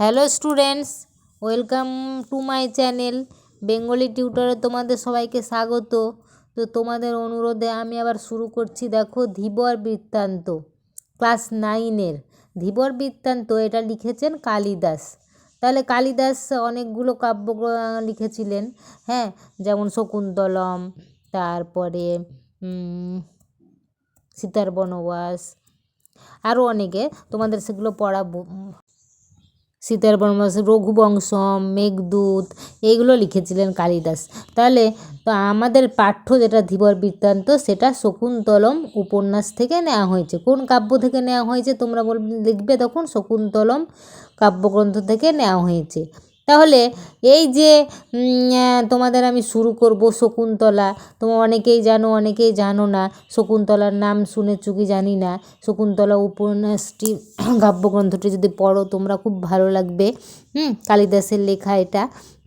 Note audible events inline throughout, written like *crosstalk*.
Hello students, welcome to my channel Bengali টিউটরে তোমাদের সবাইকে স্বাগত। তো তোমাদের অনুরোধে আমি আবার শুরু করছি, দেখো ধীবর বৃত্তান্ত, ক্লাস নাইনের। ধীবর বৃত্তান্ত, এটা লিখেছেন কালিদাস। তাহলে কালিদাস অনেকগুলো কাব্য লিখেছিলেন। হ্যাঁ যেমন শকুন্তলম, তারপরে সীতার বনবাস আরও অনেকে। তোমাদের সেগুলো পড়া সীতার বনবাস, রঘুবংশম, মেঘদূত এইগুলো লিখেছিলেন কালিদাস। তাহলে তো আমাদের পাঠ্য যেটা ধীবর বৃত্তান্ত, সেটা শকুন্তলম উপন্যাস থেকে নেওয়া হয়েছে। কোন কাব্য থেকে নেওয়া হয়েছে তোমরা বল লিখবে তখন শকুন্তলম কাব্যগ্রন্থ থেকে নেওয়া হয়েছে। তাহলে এই যে তোমাদের আমি শুরু করব শকুন্তলা। তোমরা অনেকেই জানো অনেকেই জানো না, শকুন্তলার নাম শুনে চুকি জানি না। শকুন্তলা উপন্যাসটি, *clears throat* কাব্যগ্রন্থটি যদি পড়ো, তোমরা খুব ভালো লাগবে। হুম, কালিদাসের লেখা এটা।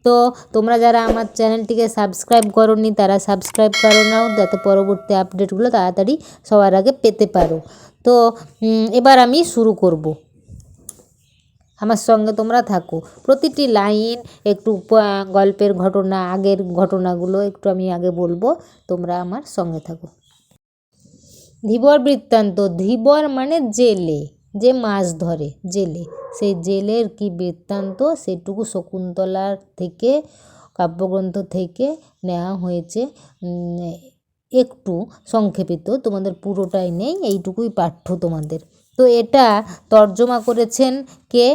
তো, তোমরা যারা আমার চ্যানেলটিকে সাবস্ক্রাইব করোনি, তারা সাবস্ক্রাইব করো নাও, যাতে পরবর্তী আপডেটগুলো তাড়াতাড়ি সবার আগে পেতে পারো। তো এবার আমি শুরু করব। আমার সঙ্গে তোমরা থাকো। প্রতিটি লাইন একটু গল্পের ঘটনা, আগের ঘটনাগুলো একটু আমি আগে বলব, তোমরা আমার সঙ্গে থাকো। ধীবর বৃত্তান্ত, ধীবর মানে জেলে, যে মাছ ধরে, জেলে। সেই জেলের কি বৃত্তান্ত? সেটুকু শকুন্তলার থেকে, কাব্যগ্রন্থ থেকে নেওয়া হয়েছে। একটু সংক্ষেপিত, তোমাদের পুরোটাই নেই, এইটুকুই পাঠ্য তোমাদের। তো এটা তর্জমা করেছেন কে?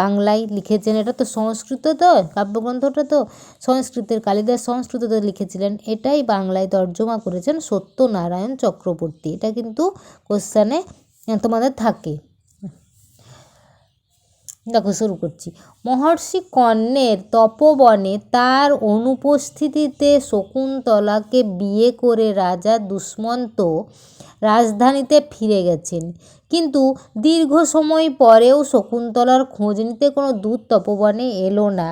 বাংলায় লিখেছেন। এটা তো সংস্কৃত তো, কাব্যগ্রন্থটা তো সংস্কৃতের, কালিদাস সংস্কৃততে লিখেছিলেন। এটাই বাংলায় তর্জমা করেছেন সত্যনারায়ণ চক্রবর্তী। এটা কিন্তু কোশ্চানে তোমাদের থাকে। দেখো, শুরু করছি। মহর্ষি কর্ণের তপবনে তার অনুপস্থিতিতে শকুন্তলাকে বিয়ে করে রাজা দুষ্মন্ত রাজধানীতে ফিরে গেছেন। কিন্তু দীর্ঘ সময় পরেও শকুন্তলার খোঁজ নিতে কোনো দূত তপোবনে এলো না।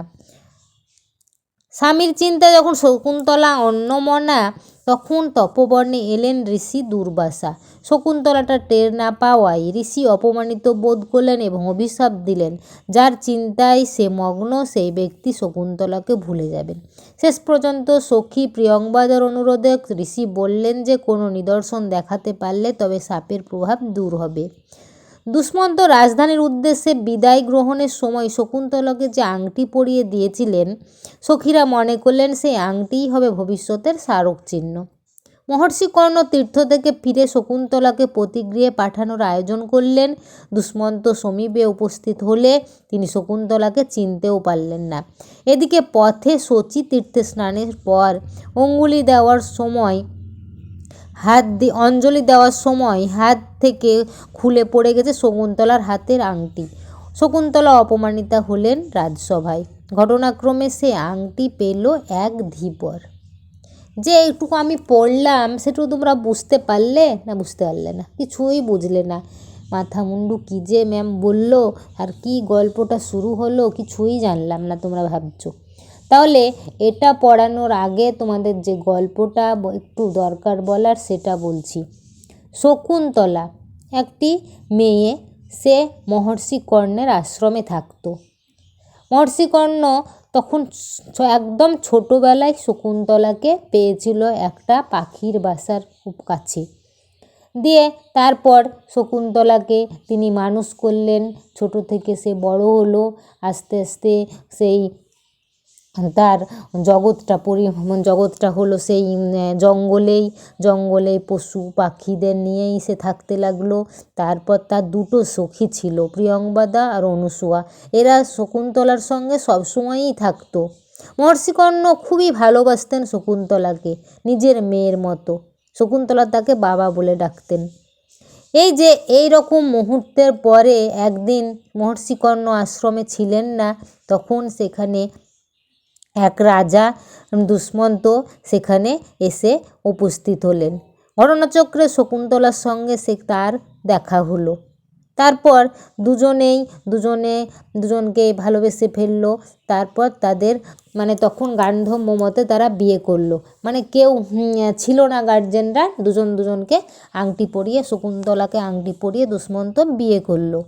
স্বামীর চিন্তা যখন শকুন্তলা অন্নমনা, তখন তপবর্ণে এলেন ঋষি দুর্বাসা। শকুন্তলাটা টের না পাওয়ায় ঋষি অপমানিত বোধ করলেন এবং অভিশাপ দিলেন। যার চিন্তায় সে মগ্ন, সেই ব্যক্তি শকুন্তলাকে ভুলে যাবেন। শেষ পর্যন্ত সখী প্রিয়ংবাদের অনুরোধে ঋষি বললেন যে, কোনো নিদর্শন দেখাতে পারলে তবে সাপের প্রভাব দূর হবে। দুষ্মন্ত রাজধানীর উদ্দেশ্যে বিদায় গ্রহণের সময় শকুন্তলাকে যে আংটি পরিয়ে দিয়েছিলেন, সখীরা মনে করলেন সেই আংটিই হবে ভবিষ্যতের স্মারক চিহ্ন মহর্ষি কর্ণ তীর্থ থেকে ফিরে শকুন্তলাকে প্রতিগৃহে পাঠানোর আয়োজন করলেন। দুষ্মন্ত সমীপে উপস্থিত হলে তিনি শকুন্তলাকে চিনতেও পারলেন না। এদিকে পথে শচী তীর্থে স্নানের পর অঙ্গুলি দেওয়ার সময় হাত দিয়ে অঞ্জলি দেওয়ার সময় হাত থেকে খুলে পড়ে গেছে শকুন্তলার হাতের আংটি। শকুন্তলা অপমানিতা হলেন রাজসভায়। ঘটনাক্রমে সে আংটি পেল এক ধীবর যে একটুকু আমি পড়লাম, সেটুকু তোমরা বুঝতে পারলে? না, বুঝতে পারলে না। কিছুই বুঝলে না। মাথা মুন্ডু কী যে ম্যাম বলল, আর কি গল্পটা শুরু হলো কিছুই জানলাম না তোমরা ভাবছ। তাহলে এটা পড়ানোর আগে তোমাদের যে গল্পটা একটু দরকার বলার সেটা বলছি। শকুন্তলা একটি মেয়ে, সে মহর্ষি কর্ণের আশ্রমে থাকতো। মহর্ষি কর্ণ তখন একদম ছোটোবেলায় শকুন্তলাকে পেয়েছিল একটা পাখির বাসার খুব কাছে। দিয়ে তারপর শকুন্তলাকে তিনি মানুষ করলেন, ছোট থেকে সে বড় হলো, আস্তে আস্তে সেই তার জগৎটা পরি জগৎটা হলো সেই জঙ্গলেই জঙ্গলে পশু পাখিদের নিয়েই সে থাকতে লাগল। তারপর তার দুটো সখী ছিল প্রিয়ংবদা আর অনুসুয়া। এরা শকুন্তলার সঙ্গে সবসময়ই থাকতো। মহর্ষি কর্ণ খুবই ভালোবাসতেন শকুন্তলাকে, নিজের মেয়ের মতো। শকুন্তলা তাকে বাবা বলে ডাকতেন। এই যে এই রকম মুহূর্তের পরে একদিন মহর্ষি কর্ণ আশ্রমে ছিলেন না, তখন সেখানে এক রাজা দুষ্মন্ত সেখানে এসে উপস্থিত হলেন। ঘটনাচক্রে শকুন্তলার সঙ্গে সে তার দেখা হলো। তারপর দুজনেই, দুজনে, দুজনকে ভালোবেসে ফেলল। তারপর তাদের মানে তখন গান্ধর্ব মতে তারা বিয়ে করল। মানে কেউ ছিল না গার্জেনরা। দুজন, দুজনকে আংটি পরিয়ে, শকুন্তলাকে আংটি পরিয়ে দুষ্মন্ত বিয়ে করল।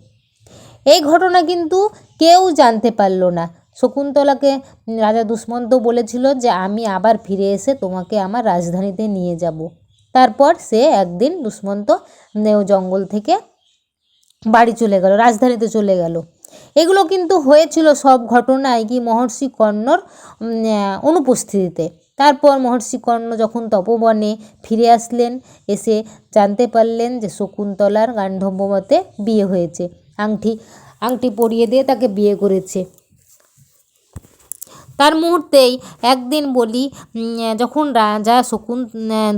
এই ঘটনা কিন্তু কেউ জানতে পারল না। শকুন্তলাকে রাজা দুষ্মন্ত বলেছিল যে, আমি আবার ফিরে এসে তোমাকে আমার রাজধানীতে নিয়ে যাব। তারপর সে একদিন দুষ্মন্ত জঙ্গল থেকে বাড়ি চলে গেল, রাজধানীতে চলে গেল। এগুলো কিন্তু হয়েছিল সব ঘটনায় কি মহর্ষি কর্ণর অনুপস্থিতিতে। তারপর মহর্ষি কর্ণ যখন তপবনে ফিরে আসলেন, এসে জানতে পারলেন যে শকুন্তলার গান্ডম্বমতে বিয়ে হয়েছে। আংটি আংটি পরিয়ে দিয়ে তাকে বিয়ে করেছে। তার মুহূর্তেই একদিন বলি যখন রাজা শকুন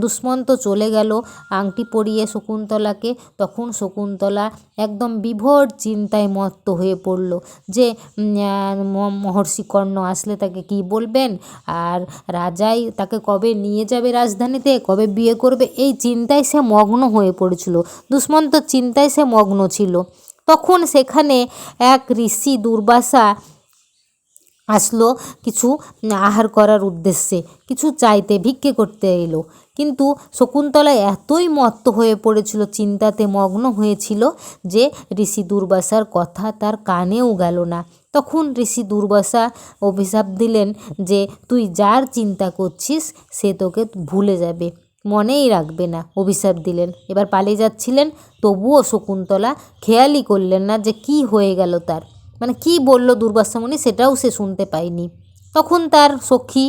দুষ্মন্ত চলে গেল আংটি পরিয়ে শকুন্তলাকে, তখন শকুন্তলা একদম বিভোর চিন্তায় মত্ত হয়ে পড়ল যে মহর্ষি কর্ণ আসলে তাকে কি বলবেন? আর রাজাই তাকে কবে নিয়ে যাবে রাজধানীতে? কবে বিয়ে করবে? এই চিন্তায় সে মগ্ন হয়ে পড়েছিল। দুষ্মন্ত চিন্তায় সে মগ্ন ছিল। তখন সেখানে এক ঋষি দুর্বাসা আসলো কিছু আহার করার উদ্দেশ্যে, কিছু চাইতে ভিক্ষে করতে এলো। কিন্তু শকুন্তলা এতই মত্ত হয়ে পড়েছিল, চিন্তাতে মগ্ন হয়েছিল যে ঋষি দুর্বাসার কথা তার কানেও গেল না। তখন ঋষি দুর্বাসা অভিশাপ দিলেন যে, তুই যার চিন্তা করছিস, সে তোকে ভুলে যাবে, মনেই রাখবে না। অভিশাপ দিলেন। এবার পালিয়ে যাচ্ছিলেন, তবুও শকুন্তলা খেয়ালই করলেন না যে কি হয়ে গেল তার। মানে কী বলল দুর্বাসা মুনি সেটাও সে শুনতে পায়নি। তখন তার সখী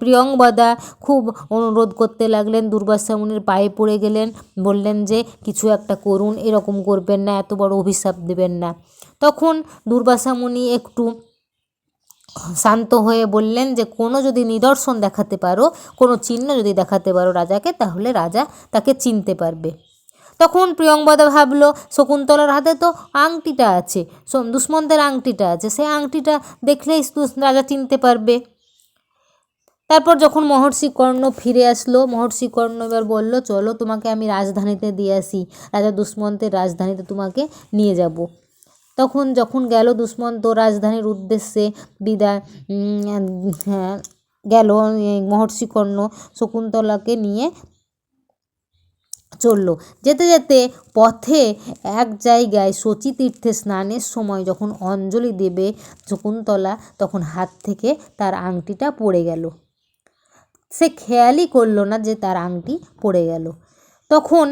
প্রিয়ংবদা খুব অনুরোধ করতে লাগলেন দুর্বাসামুনির পায়ে পড়ে গেলেন, বললেন যে, কিছু একটা করুন, এরকম করবেন না, এত বড় অভিশাপ দেবেন না। তখন দুর্বাসামুনি একটু শান্ত হয়ে বললেন যে, কোনো যদি নিদর্শন দেখাতে পারো, কোনো চিহ্ন যদি দেখাতে পারো রাজাকে, তাহলে রাজা তাকে চিনতে পারবে। তখন প্রিয়ংবদা ভাবলো, শকুন্তলার হাতে তো আংটিটা আছে দুষ্মন্তের আংটিটা আছে, সেই আংটিটা দেখলেই রাজা চিনতে পারবে। তারপর যখন মহর্ষি কর্ণ ফিরে আসলো, মহর্ষি কর্ণ এবার বলল, চলো তোমাকে আমি রাজধানীতে দিয়ে আসি, রাজা দুষ্মন্তের রাজধানীতে তোমাকে নিয়ে যাব। তখন যখন গেল দুষ্মন্ত রাজধানীর উদ্দেশ্যে বিদায় হ্যাঁ গেল, মহর্ষি কর্ণ শকুন্তলাকে নিয়ে চলল। যেতে যেতে পথে এক জায়গায় শচীতীর্থে স্নানের সময় যখন অঞ্জলি দেবে শকুন্তলা, তখন হাত থেকে তার আংটিটা পড়ে গেল। সে খেয়ালই করল না যে তার আংটি পড়ে গেল। তখন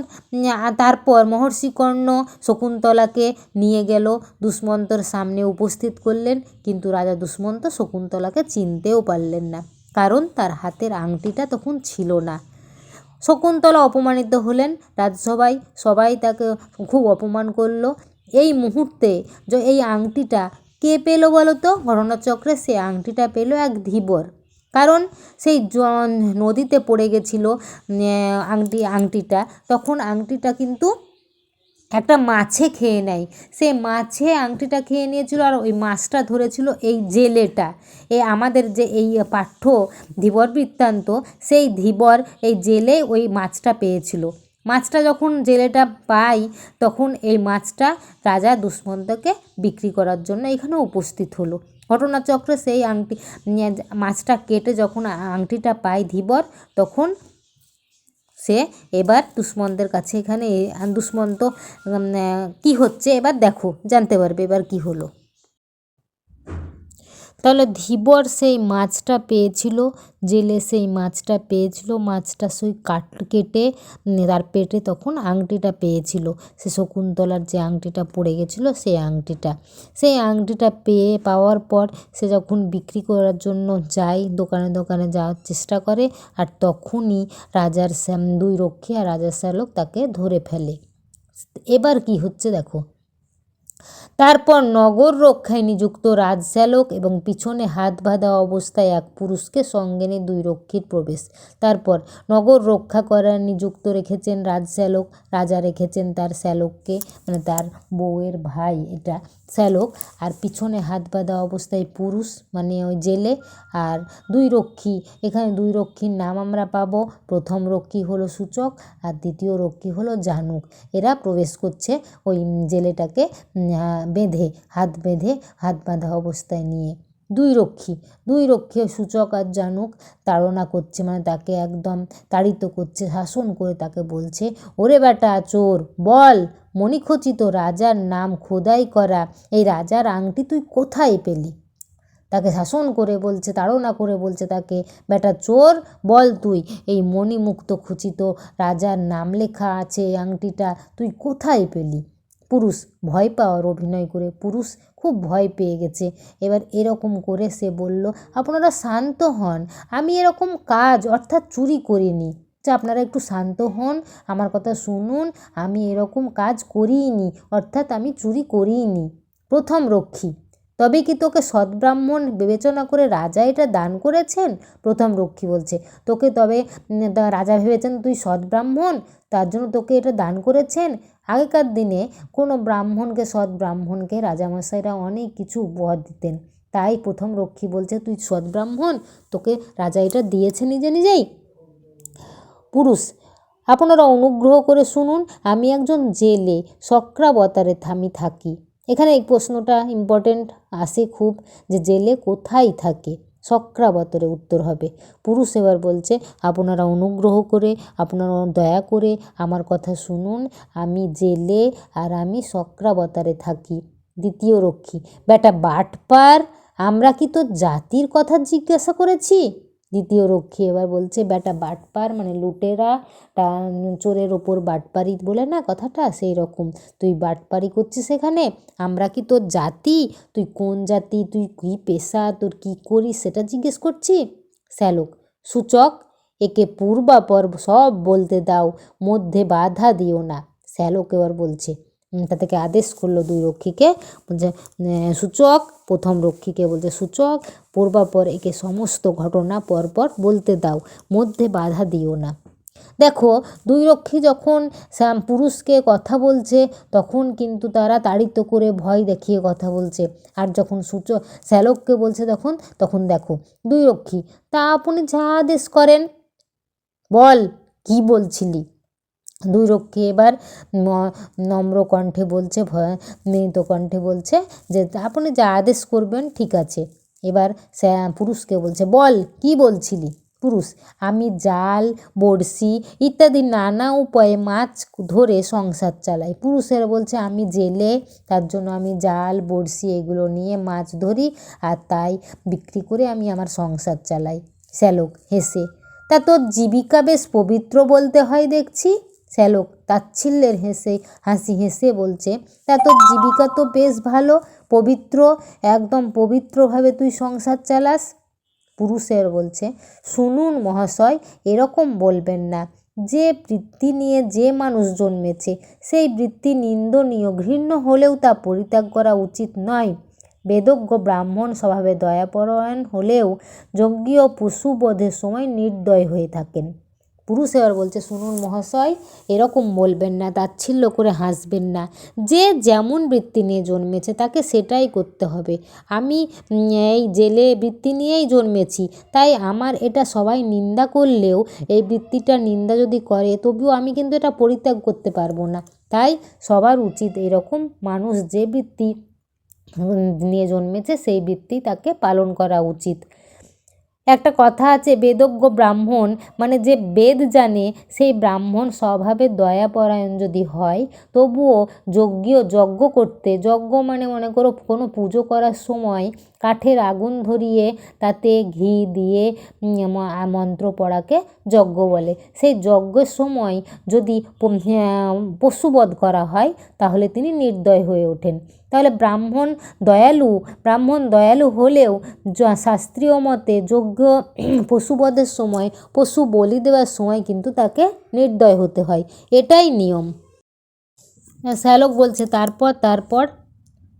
তারপর মহর্ষি কর্ণ শকুন্তলাকে নিয়ে গেল। দুষ্মন্তর সামনে উপস্থিত করলেন, কিন্তু রাজা দুষ্মন্ত শকুন্তলাকে চিনতেও পারলেন না, কারণ তার হাতের আংটিটা তখন ছিল না। শকুন্তলা অপমানিত হলেন রাজসভায়। সবাই তাকে খুব অপমান করল। এই মুহূর্তে এই আংটিটা কে পেল বলো তো? ঘটনাচক্রে সে আংটিটা পেল এক ধীবর। কারণ সেই নদীতে পড়ে গেছিল আংটি, আংটিটা। তখন আংটিটা কিন্তু একটা মাছে খেয়ে নেয়। সে মাছে আংটিটা খেয়ে নিয়েছিল আর ওই মাছটা ধরেছিল এই জেলেটা। এ আমাদের যে এই পাঠ্য ধীবর বৃত্তান্ত, সেই ধীবর এই জেলে ওই মাছটা পেয়েছিল। মাছটা যখন জেলেটা পাই, তখন এই মাছটা রাজা দুষ্মন্তকে বিক্রি করার জন্য এখানে উপস্থিত হলো। ঘটনাচক্রে সেই আংটি, মাছটা কেটে যখন আংটিটা পায় ধীবর, তখন সে এবার দুশ্মনদের কাছে এখানে দুষ্মন্ত কী হচ্ছে? এবার দেখো, জানতে পারবে এবার কী হলো। তাহলে ধীবর সেই মাছটা পেয়েছিল, জেলে সেই মাছটা পেয়েছিল, মাছটা সেই কাট কেটে তার পেটে তখন আংটিটা পেয়েছিল। সে শকুন্তলার যে আংটিটা পড়ে গেছিল, সেই আংটিটা। সেই আংটিটা পেয়ে পাওয়ার পর সে যখন বিক্রি করার জন্য যায়, দোকানে দোকানে যাওয়ার চেষ্টা করে আর তখনই রাজার শ্যাম দুই রক্ষী আর রাজার শ্যালক তাকে ধরে ফেলে। এবার কি হচ্ছে দেখো। তারপর নগর রক্ষায় নিযুক্ত রাজশ্যালক এবং পিছনে হাত বাঁধা অবস্থায় এক পুরুষকে সঙ্গে নিয়ে দুই রক্ষীর প্রবেশ। তারপর নগর রক্ষা করার নিযুক্ত রেখেছেন রাজশ্যালক রাজা রেখেছেন তার শ্যালককে মানে তার বউয়ের ভাই, এটা শ্যালক আর পিছনে হাত বাঁধা অবস্থায় পুরুষ মানে ওই জেলে আর দুই রক্ষী। এখানে দুই রক্ষীর নাম আমরা পাবো। প্রথম রক্ষী হলো সূচক আর দ্বিতীয় রক্ষী হলো জানুক। এরা প্রবেশ করছে ওই জেলেটাকে বেঁধে, হাত বেঁধে, হাত বাঁধা অবস্থায় নিয়ে। দুই রক্ষী দুই রক্ষী সূচক আর জানুক তাড়না করছে মানে তাকে একদম তাড়িত করছে, শাসন করে তাকে বলছে, ওরে বেটা চোর, বল, মণিখচিত রাজার নাম খোদাই করা, এই রাজার আংটি তুই কোথায় পেলি? তাকে শাসন করে বলছে, তাড়না করে বলছে তাকে, বেটা চোর, বল তুই, এই মণিমুক্ত খচিত রাজার নাম লেখা আছে এই আংটিটা, তুই কোথায় পেলি? পুরুষ ভয় পাওয়ার অভিনয় করে, পুরুষ খুব ভয় পেয়ে গেছে। এবার এরকম করে সে বলল, আপনারা শান্ত হন, আমি এরকম কাজ অর্থাৎ চুরি করিনি। যে আপনারা একটু শান্ত হন, আমার কথা শুনুন, আমি এরকম কাজ করিনি অর্থাৎ আমি চুরি করিনি প্রথম রক্ষী, তবে কি তোকে সদ্ব্রাহ্মণ বিবেচনা করে রাজা এটা দান করেছেন? প্রথম রক্ষী বলছে, তোকে তবে রাজা ভেবেছেন তুই সদ্ব্রাহ্মণ তার জন্য তোকে এটা দান করেছেন। আগেকার দিনে কোনো ব্রাহ্মণকে, সৎ ব্রাহ্মণকে রাজামশাইরা অনেক কিছু উপহার দিতেন। তাই প্রথম রক্ষী বলছে, তুই সৎ ব্রাহ্মণ, তোকে রাজা এটা দিয়েছে নিজে নিজেই। পুরুষ, আপনারা অনুগ্রহ করে শুনুন, আমি একজন জেলে, সক্রাবতারে আমি থাকি। এখানে এই প্রশ্নটা ইম্পর্টেন্ট আসে খুব, যে জেলে কোথায় থাকে? সক্রাবতরে উত্তর হবে। পুরুষ এবার বলছে, আপনারা অনুগ্রহ করে, আপনারা দয়া করে আমার কথা শুনুন, আমি জেলে আর আমি সক্রাবতারে থাকি। দ্বিতীয় রক্ষী, বেটা বাটপার, আমরা কি তোর জাতির কথা জিজ্ঞাসা করেছি? দ্বিতীয় রক্ষী এবার বলছে, বেটা বাটপার মানে লুটেরা, টা, চোরের ওপর বাটপারি বলে না কথাটা? সেই রকম। তুই বাটপারি করছিস এখানে? আমরা কি তোর জাতি? তুই কোন জাতি? তুই কী পেশা? তোর কী করিস সেটা জিজ্ঞেস করছি? শ্যালক, সূচক, একে পূর্বাপর সব বলতে দাও, মধ্যে বাধা দিও না। শ্যালক এবার বলছে তা থেকে আদেশ করল দুই রক্ষীকে, বলছে সূচক, প্রথম রক্ষীকে বলছে সূচক পূর্বাপর একে সমস্ত ঘটনা পরপর বলতে দাও, মধ্যে বাধা দিও না। দেখো, দুই রক্ষী যখন পুরুষকে কথা বলছে, তখন কিন্তু তারা তাড়িত করে ভয় দেখিয়ে কথা বলছে। আর যখন সূচ শ্যালককে বলছে তখন তখন দেখো, দুই রক্ষী, তা আপনি যা আদেশ করেন, বল, কি বলছিলি? দুই এবার নম্র কণ্ঠে বলছে, ভয়, মৃত কণ্ঠে বলছে যে, আপনি যা আদেশ করবেন, ঠিক আছে। এবার পুরুষকে বলছে, বল, কি বলছিলি? পুরুষ, আমি জাল, বড়শি ইত্যাদি নানা উপায়ে মাছ ধরে সংসার চালাই। পুরুষেরা বলছে, আমি জেলে, তার জন্য আমি জাল, বড়শি এগুলো নিয়ে মাছ ধরি আর তাই বিক্রি করে আমি আমার সংসার চালাই। শ্যালক হেসে, তা তোর জীবিকা বেশ পবিত্র বলতে হয় দেখছি? শ্যালক, তাচ্ছিল্যের হেসে, হাসি হেসে বলছে, তা তোর জীবিকা তো বেশ ভালো, পবিত্র, একদম পবিত্রভাবে তুই সংসার চালাস? পুরুষের বলছে, শুনুন মহাশয়, এরকম বলবেন না। যে বৃত্তি নিয়ে যে মানুষ জন্মেছে, সেই বৃত্তি নিন্দনীয় ঘৃণ্য হলেও তা পরিত্যাগ করা উচিত নয়। বেদজ্ঞ ব্রাহ্মণ স্বভাবে দয়াপরায়ণ হলেও যজ্ঞীয় পশুবধের সময় নির্দয় হয়ে থাকেন। পুরুষ এবার বলছে, শুনুন মহাশয়, এরকম বলবেন না, তাচ্ছিল্য করে হাসবেন না। যে যেমন বৃত্তি নিয়ে জন্মেছে, তাকে সেটাই করতে হবে। আমি এই জেলে বৃত্তি নিয়েই জন্মেছি, তাই আমার এটা সবাই নিন্দা করলেও এই বৃত্তিটা নিন্দা যদি করে, তবুও আমি কিন্তু এটা পরিত্যাগ করতে পারব না। তাই সবার উচিত এরকম মানুষ যে বৃত্তি নিয়ে জন্মেছে, সেই বৃত্তি তাকে পালন করা উচিত। একটা কথা আছে, বেদজ্ঞ ব্রাহ্মণ মানে যে বেদ জানে, সেই ব্রাহ্মণ স্বভাবে দয়াপরায়ণ যদি হয়, তবুও যজ্ঞীয় যজ্ঞ করতে, যজ্ঞ মানে মনে করো কোনো পুজো করার সময় কাঠের আগুন ধরিয়ে তাতে ঘি দিয়ে মন্ত্র পড়াকে যজ্ঞ বলে। সেই যজ্ঞের সময় যদি পশুবধ করা হয়, তাহলে তিনি নির্দয় হয়ে ওঠেন। তাহলে ব্রাহ্মণ দয়ালু ব্রাহ্মণ দয়ালু হলেও শাস্ত্রীয় মতে যজ্ঞ পশুবধের সময়, পশু বলি দেওয়ার সময় কিন্তু তাকে নির্দয় হতে হয়। এটাই নিয়ম। শ্যালক বলছে, তারপর তারপর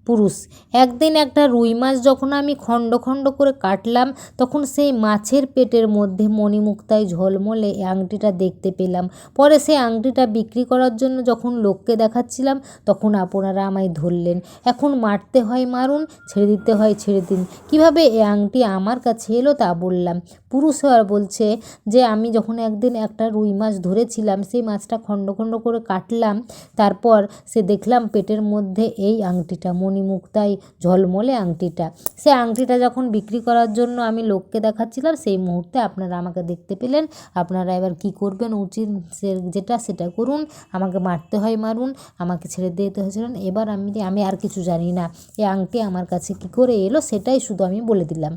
পুরুষ। একদিন একটা রুই মাছ যখন আমি খণ্ড খণ্ড করে কাটলাম, তখন সেই মাছের পেটের মধ্যে মণিমুক্তায় ঝলমলে আংটিটা দেখতে পেলাম। পরে সেই আংটিটা বিক্রি করার জন্য যখন লোককে দেখাচ্ছিলাম, তখন আপনারা আমায় ধরলেন। এখন মারতে হয় মারুন, ছেড়ে দিতে হয় ছেড়ে দিন। কীভাবে এ আংটি আমার কাছে এলো তা বললাম। পুরুষ বলছে যে, আমি যখন একদিন একটা রুই মাছ ধরেছিলাম, সেই মাছটা খণ্ড খণ্ড করে কাটলাম, তারপর সে দেখলাম পেটের মধ্যে এই আংটিটা মণিমুক্তায় ঝলমলে আংটিটা। সে আংটিটা যখন বিক্রি করার জন্য আমি লোককে দেখাচ্ছিলাম, সেই মুহূর্তে আপনারা আমাকে দেখতে পেলেন। আপনারা এবার কি করবেন? উচিত সে যেটা, সেটা করুন। আমাকে মারতে হয়, মারুন। আমাকে ছেড়ে দিতে হয়েছিলেন এবার আমি আমি আর কিছু জানি না। এই আংটি আমার কাছে কী করে এলো, সেটাই শুধু আমি বলে দিলাম।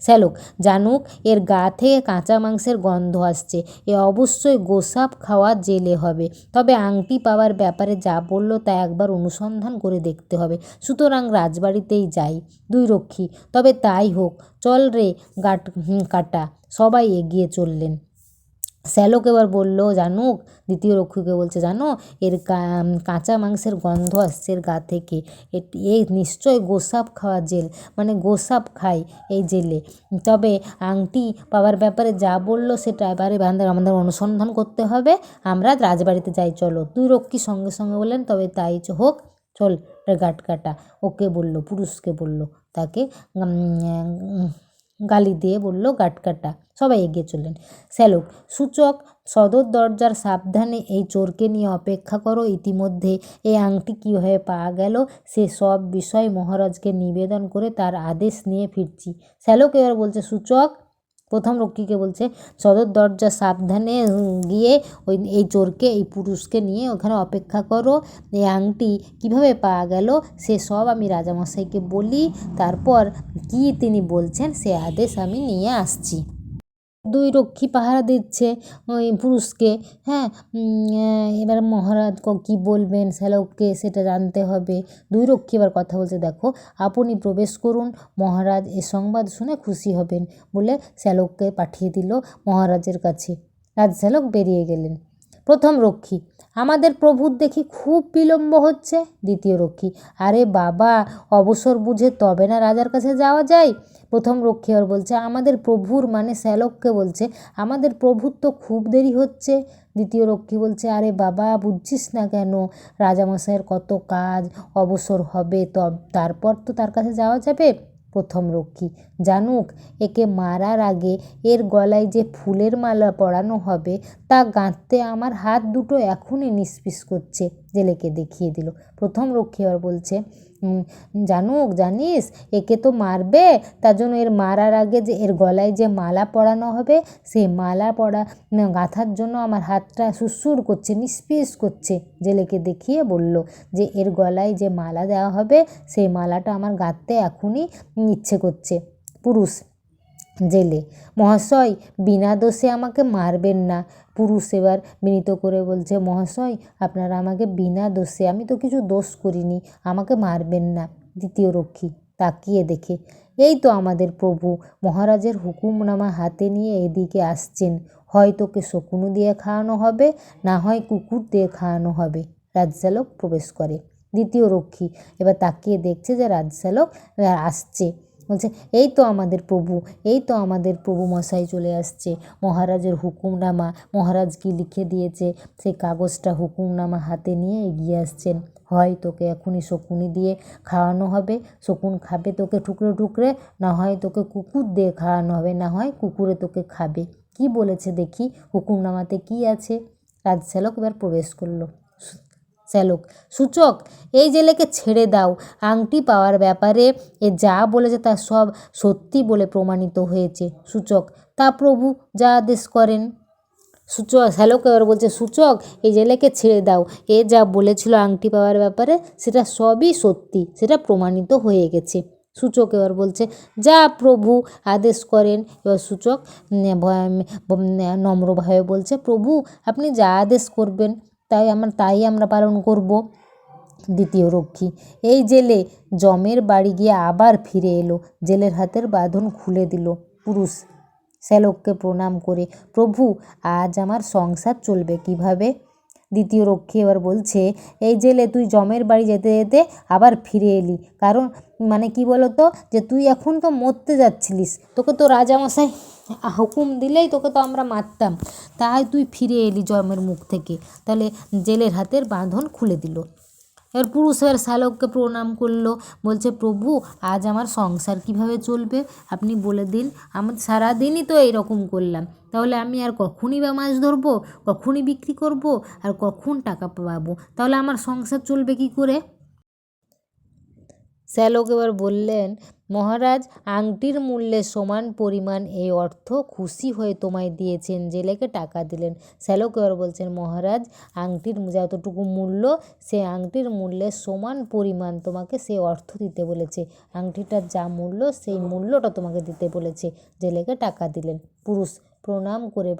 শ্যালক, জানুক, এর গা থেকে কাঁচা মাংসের গন্ধ আসছে। এ অবশ্যই গোসাপ খাওয়া জেলে হবে। তবে আংটি পাওয়ার ব্যাপারে যা বলল তা একবার অনুসন্ধান করে দেখতে হবে। সুতরাং রাজবাড়িতেই যাই। দুই রক্ষী, তবে তাই হোক, চল রে গাট কাটা। সবাই এগিয়ে চললেন। শ্যালক এবার বলল, জানুক। দ্বিতীয় রক্ষীকে বলছে, জানো, এর কাঁচা মাংসের গন্ধ আসছে এর গা থেকে। এ- এই নিশ্চয় গোসাপ খাওয়া জেল মানে গোসাপ খায় এই জেলে। তবে আংটি পাওয়ার ব্যাপারে যা বলল সেটা এবারে আমাদের আমাদের অনুসন্ধান করতে হবে। আমরা রাজবাড়িতে যাই, চলো। দুই রক্ষী সঙ্গে সঙ্গে বললেন, তবে তাই হোক, চল। রে গাট ওকে বলল, পুরুষকে বলল, তাকে গালি দিয়ে বলল গাটকাটা সবাই এগিয়ে চললেন। শ্যালক, সূচক, সদর দরজার সাবধানে এই চোরকে নিয়ে অপেক্ষা করো। ইতিমধ্যে এই আংটি কীভাবে পাওয়া গেল, সে সব বিষয় মহারাজকে নিবেদন করে তার আদেশ নিয়ে ফিরছি। শ্যালক এবার বলছে, সূচক প্রথম রক্ষীকে বলছে, সদর দরজা সাবধানে গিয়ে ওই এই চোরকে, এই পুরুষকে নিয়ে ওখানে অপেক্ষা করো। এই আংটি কীভাবে পাওয়া গেল, সে সব আমি রাজামশাইকে বলি। তারপর কি তিনি বলছেন, সে আদেশ আমি নিয়ে আসছি। দুই রক্ষী পাহারা দিচ্ছে ওই পুরুষকে হ্যাঁ? এবার মহারাজ কী বলবেন শ্যালককে সেটা জানতে হবে। দুই রক্ষী এবার কথা বলছে, দেখো, আপনি প্রবেশ করুন, মহারাজ এ সংবাদ শুনে খুশি হবেন বলে শ্যালককে পাঠিয়ে দিল মহারাজের কাছে। রাজশ্যালক বেরিয়ে গেলেন। প্রথম রক্ষী আমাদের প্রভুর দেখি খুব বিলম্ব হচ্ছে। দ্বিতীয় রক্ষী, আরে বাবা, অবসর বুঝে তবে না রাজার কাছে যাওয়া যায়? প্রথম রক্ষী আর বলছে, আমাদের প্রভুর মানে শ্যালককে বলছে, আমাদের প্রভুর তো খুব দেরি হচ্ছে। দ্বিতীয় রক্ষী বলছে, আরে বাবা, বুঝছিস না কেন? রাজামশাইয়ের কত কাজ, অবসর হবে, তব তারপর তো তার কাছে যাওয়া যাবে। প্রথম রক্ষী। জানুক, একে মারার আগে এর গলায় যে ফুলের মালা পরানো হবে, তা গাঁথতে আমার হাত দুটো এখনই নিষ্পিস করছে, জেলেকে দেখিয়ে দিল। প্রথম রক্ষী আবার বলছে জানুক, জানিস, একে তো মারবে। তার জন্য এর মারার আগে যে, এর গলায় যে মালা পরানো হবে, সেই মালা পড়া গাঁথার জন্য আমার হাতটা সুরসুর করছে মিসপিস করছে। জেলেকে দেখিয়ে বলল যে, এর গলায় যে মালা দেওয়া হবে, সেই মালাটা আমার গাঁথতে এখনই ইচ্ছে করছে। পুরুষ জেলে। মহাশয়, বিনা দোষে আমাকে মারবেন না। পুরুষ এবার বিনীত করে বলছে, মহাশয়, আপনারা আমাকে বিনা দোষে, আমি তো কিছু দোষ করিনি, আমাকে মারবেন না। দ্বিতীয় রক্ষী তাকিয়ে দেখে, এই তো আমাদের প্রভু, মহারাজের হুকুমনামা হাতে নিয়ে এদিকে আসছেন। হয় তোকে শকুনু দিয়ে খাওয়ানো হবে, না হয় কুকুর দিয়ে খাওয়ানো হবে। রাজশালক প্রবেশ করে। দ্বিতীয় রক্ষী এবার তাকিয়ে দেখছে যে রাজশালক আসছে। বলছে, এই তো আমাদের প্রভু, এই তো আমাদের প্রভু মশাই চলে আসছে। মহারাজের হুকুমনামা, মহারাজ কি লিখে দিয়েছে? সেই কাগজটা হুকুমনামা হাতে নিয়ে এগিয়ে আসছেন। হয় তোকে এখনই শকুনি দিয়ে খাওয়ানো হবে, শকুন খাবে তোকে টুকরে টুকরে, না হয় তোকে কুকুর দিয়ে খাওয়ানো হবে, না হয় কুকুরে তোকে খাবে। কি বলেছে দেখি, হুকুমনামাতে কি আছে? রাজশ্যালক এবার প্রবেশ করল। শ্যালক সূচক, এই জেলেকে ছেড়ে দাও। আংটি পাওয়ার ব্যাপারে এ যা বলেছে তা সব সত্যি বলে প্রমাণিত হয়েছে। সূচক, তা প্রভু যা আদেশ করেন। সূচক শ্যালক এবার বলছে, সূচক, এই জেলেকে ছেড়ে দাও। এ যা বলেছিল আংটি পাওয়ার ব্যাপারে, সেটা সবই সত্যি, সেটা প্রমাণিত হয়ে গেছে। সূচক এবার বলছে, যা প্রভু আদেশ করেন। এবার সূচক নম্রভাবে বলছে, প্রভু, আপনি যা আদেশ করবেন তাই আমরা তাই আমরা পালন করব। দ্বিতীয় রক্ষী, এই জেলে জমের বাড়ি গিয়ে আবার ফিরে এলো। জেলের হাতের বাঁধন খুলে দিল। পুরুষ শ্যালককে প্রণাম করে, প্রভু, আজ আমার সংসার চলবে কীভাবে? দ্বিতীয় রক্ষী এবার বলছে, এই জেলে তুই জমের বাড়ি যেতে যেতে আবার ফিরে এলি। কারণ মানে কি বলতো? যে তুই এখন তো মরতে যাচ্ছিলিস। তোকে তো রাজামশাই হুকুম দিলেই তোকে তো আমরা মারতাম। তাই তুই ফিরে এলি জমের মুখ থেকে। তাহলে জেলের হাতের বাঁধন খুলে দিল। এবার পুরুষ এবার শ্যালককে প্রণাম করল। বলছে, প্রভু, আজ আমার সংসার কীভাবে চলবে? আপনি বলে দিন। আমার সারাদিনই তো এইরকম করলাম। তাহলে আমি আর কখনই বা মাছ ধরবো? কখনই বিক্রি করব? আর কখন টাকা পাবো? তাহলে আমার সংসার চলবে কী করে? শ্যালক এবার বললেন মহারাজ, আংটির মূল্যের সমান পরিমাণ এই অর্থ খুশি হয়ে তোমায় দিয়েছেন, জেলেকে টাকা দিলেন। শ্যালক এবার বলছেন, মহারাজ, আংটির যতটুকু মূল্য, সে আংটির মূল্যের সমান পরিমাণ তোমাকে সে অর্থ দিতে বলেছে। আংটিটার যা মূল্য, সেই মূল্যটা তোমাকে দিতে বলেছে। জেলেকে টাকা দিলেন। পুরুষ প্রণাম করে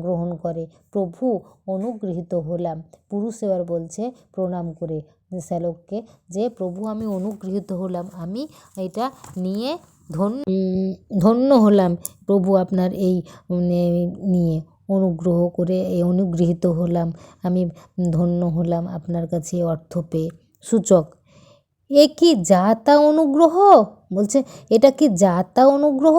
গ্রহণ করে। প্রভু অনুগৃহীত হলাম। পুরুষ এবার বলছে, প্রণাম করে। শ্যালককে যে, প্রভু, আমি অনুগৃহীত হলাম। আমি এটা নিয়ে ধন্য ধন্য হলাম। প্রভু, আপনার এই নিয়ে অনুগ্রহ করে এই অনুগৃহীত হলাম। আমি ধন্য হলাম আপনার কাছে অর্থ পেয়ে। সূচক, এ কি যাতা অনুগ্রহ? বলছে, এটা কি যাতা অনুগ্রহ?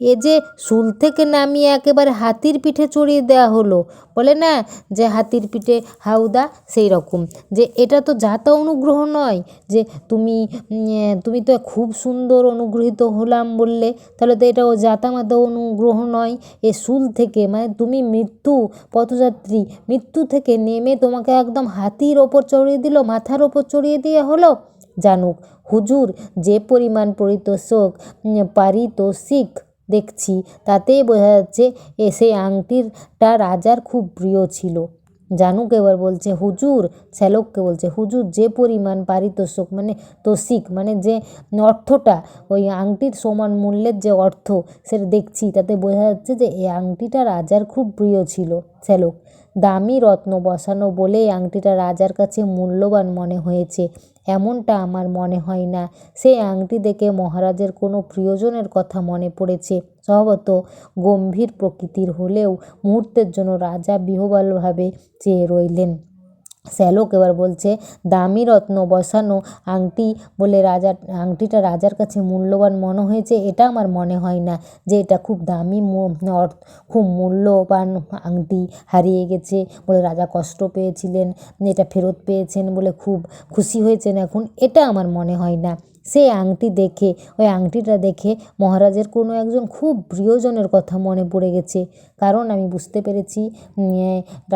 এ যে শুল থেকে নামিয়ে একেবারে হাতির পিঠে চড়িয়ে দেওয়া হলো, বলে না যে হাতির পিঠে হাউদা সেই রকম যে এটা তো যাতা অনুগ্রহ নয়, যে তুমি তুমি তো খুব সুন্দর অনুগ্রহীত হলাম বললে, তাহলে তো এটা ও জাতামাতা অনুগ্রহ নয়, এ শুল থেকে মানে তুমি মৃত্যু পথযাত্রী, মৃত্যু থেকে নেমে তোমাকে একদম হাতির ওপর চড়িয়ে দিল, মাথার ওপর চড়িয়ে দিয়ে হলো? জানুক, হুজুর, যে পরিমাণ পরিতোষক পারিতোষিক দেখছি। তাতেই বোঝা যাচ্ছে, এ সেই আংটিরটা রাজার খুব প্রিয় ছিল। জানুক এবার বলছে, হুজুর, শ্যালককে বলছে, হুজুর, যে পরিমাণ পারিতোষক মানে তোষিক মানে যে অর্থটা, ওই আংটির সমান মূল্যের যে অর্থ, সেটা দেখছি। তাতে বোঝা যাচ্ছে যে এই আংটিটা রাজার খুব প্রিয় ছিল, শ্যালক। দামি রত্ন বসানো বলেই আংটিটা রাজার কাছে মূল্যবান মনে হয়েছে। এমনটা আমার মনে হয় না। সেই আংটি দেখে মহারাজের কোনো প্রিয়জনের কথা মনে পড়েছে। স্বভাবত গম্ভীর প্রকৃতির হলেও মুহূর্তের জন্য রাজা বিহ্বলভাবে চেয়ে রইলেন। শ্যালক এবার বলছে, দামি রত্ন বসানো আংটি বলে রাজার আংটিটা রাজার কাছে মূল্যবান মনে হয়েছে, এটা আমার মনে হয় না যে এটা খুব দামি খুব মূল্যবান আংটি হারিয়ে গেছে বলে রাজা কষ্ট পেয়েছিলেন, এটা ফেরত পেয়েছেন বলে খুব খুশি হয়েছেন এখন, এটা আমার মনে হয় না। সেই আংটি দেখে, ওই আংটিটা দেখে মহারাজের কোনো একজন খুব প্রিয়জনের কথা মনে পড়ে গেছে। কারণ আমি বুঝতে পেরেছি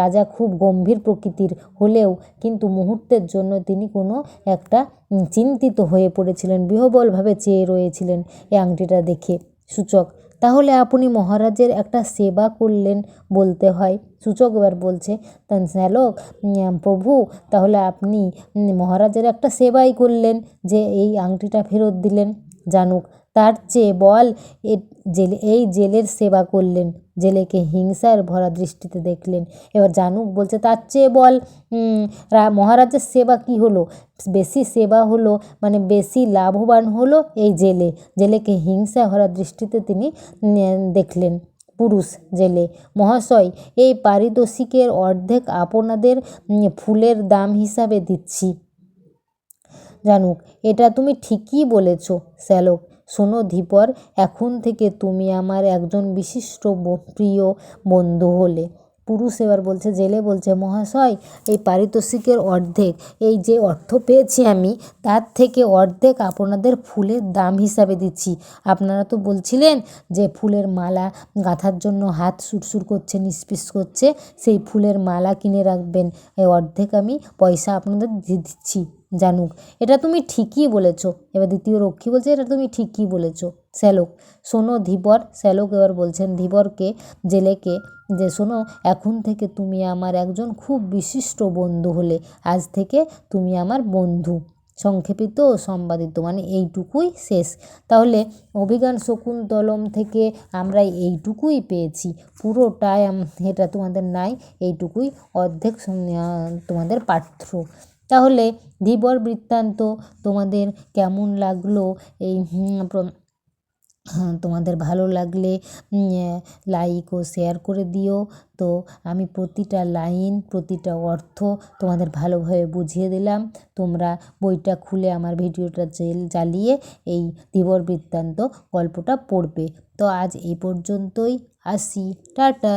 রাজা খুব গম্ভীর প্রকৃতির হলেও কিন্তু মুহূর্তের জন্য তিনি কোনো একটা চিন্তিত হয়ে পড়েছিলেন, বিহ্বলভাবে চেয়ে রয়েছিলেন এই আংটিটা দেখে। সূচক তাহলে আপনি মহারাজের একটা সেবা করলেন বলতে হয়। সূচক এবার বলছে শ্যালক প্রভু, তাহলে আপনি মহারাজের একটা সেবাই করলেন যে এই আংটিটা ফেরত দিলেন। জানুক তার চেয়ে বল জেলে, এই জেলের সেবা করলেন। জেলেকে হিংসার ভরা দৃষ্টিতে দেখলেন। এবার জানুক বলছে, তার চেয়ে বল মহারাজের সেবা কি হলো? বেশি সেবা হলো মানে বেশি লাভবান হলো এই জেলে। জেলেকে হিংসা ভরা দৃষ্টিতে তিনি দেখলেন। পুরুষ জেলে, মহাশয়, এই পারিতোষিকের অর্ধেক আপনাদের ফুলের দাম হিসাবে দিচ্ছি। জানুক, এটা তুমি ঠিকই বলেছ, শ্যালক। শোনো ধীপর, এখন থেকে তুমি আমার একজন বিশিষ্ট প্রিয় বন্ধু হলে। পুরুষ এবার বলছে, জেলে বলছে, মহাশয়, এই পারিতোষিকের অর্ধেক, এই যে অর্থ পেয়েছি আমি, তার থেকে অর্ধেক আপনাদের ফুলের দাম হিসাবে দিচ্ছি। আপনারা তো বলছিলেন যে ফুলের মালা গাঁথার জন্য হাত সুরসুর করছে, নিষ্পিস করছে, সেই ফুলের মালা কিনে রাখবেন, এই অর্ধেক আমি পয়সা আপনাদের দিয়ে দিচ্ছি। জানুক। এটা তুমি ঠিকই বলেছ। এবার দ্বিতীয় রক্ষী বলছে, এটা তুমি ঠিকই বলেছ, শ্যালক। শোনো, ধীবর, শ্যালক এবার বলছেন, ধীবরকে, জেলেকে, যে শোনো, এখন থেকে তুমি আমার একজন খুব বিশিষ্ট বন্ধু হলে, আজ থেকে তুমি আমার বন্ধু। সংক্ষেপিত ও সম্পাদিত মানে এইটুকুই শেষ। তাহলে অভিজ্ঞান শকুন্তলম থেকে আমরা এইটুকুই পেয়েছি। পুরোটাই এটা তোমাদের নাই, এইটুকুই অর্ধেক তোমাদের পাঠ্য। তাহলে ধীবর বৃত্তান্ত তোমাদের কেমন লাগল? এই তোমাদের ভালো লাগলে লাইক ও শেয়ার করে দিও। তো আমি প্রতিটা লাইন প্রতিটা অর্থ তোমাদের ভালোভাবে বুঝিয়ে দিলাম। তোমরা বইটা খুলে আমার ভিডিওটা চালিয়ে এই ধীবর বৃত্তান্ত গল্পটা পড়বে। তো আজ এই পর্যন্তই, আসি, টাটা।